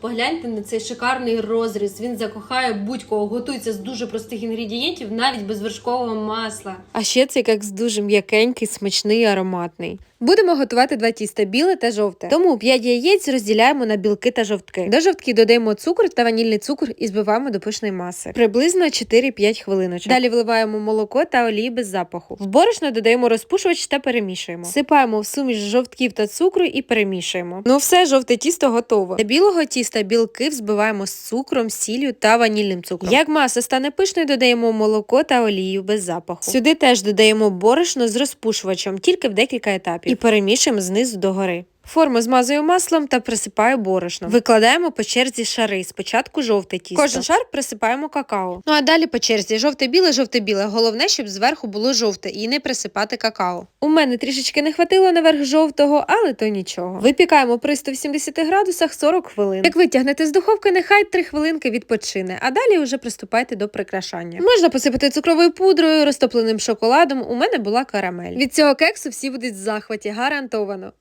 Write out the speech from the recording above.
Погляньте на цей шикарний розріз. Він закохає будь-кого. Готується з дуже простих інгредієнтів, навіть без вершкового масла. А ще цей кекс дуже м'якенький, смачний ароматний. Будемо готувати два тіста біле та жовте. Тому 5 яєць розділяємо на білки та жовтки. До жовтків додаємо цукор та ванільний цукор і збиваємо до пишної маси. Приблизно 4-5 хвилиночок. Далі вливаємо молоко та олії без запаху. В борошно додаємо розпушувач та перемішуємо. Сипаємо в суміш жовтків та цукру і перемішуємо. Ну все, жовте тісто готово. Для білого тіста білки взбиваємо з цукром, сіллю та ванільним цукром. Як маса стане пишною, додаємо молоко та олію без запаху. Сюди теж додаємо борошно з розпушувачем, тільки в декілька етапів, і перемішуємо знизу до гори. Форму змазую маслом та присипаю борошно. Викладаємо по черзі шари. Спочатку жовте тісто. Кожен шар присипаємо какао. Ну а далі по черзі жовте-біле, жовте-біле. Головне, щоб зверху було жовте і не присипати какао. У мене трішечки не хватило наверх жовтого, але то нічого. Випікаємо при 180 градусах 40 хвилин. Як витягнете з духовки, нехай 3 хвилинки відпочине, а далі вже приступайте до прикрашання. Можна посипати цукровою пудрою, розтопленим шоколадом. У мене була карамель. Від цього кексу всі будуть в захваті, гарантовано.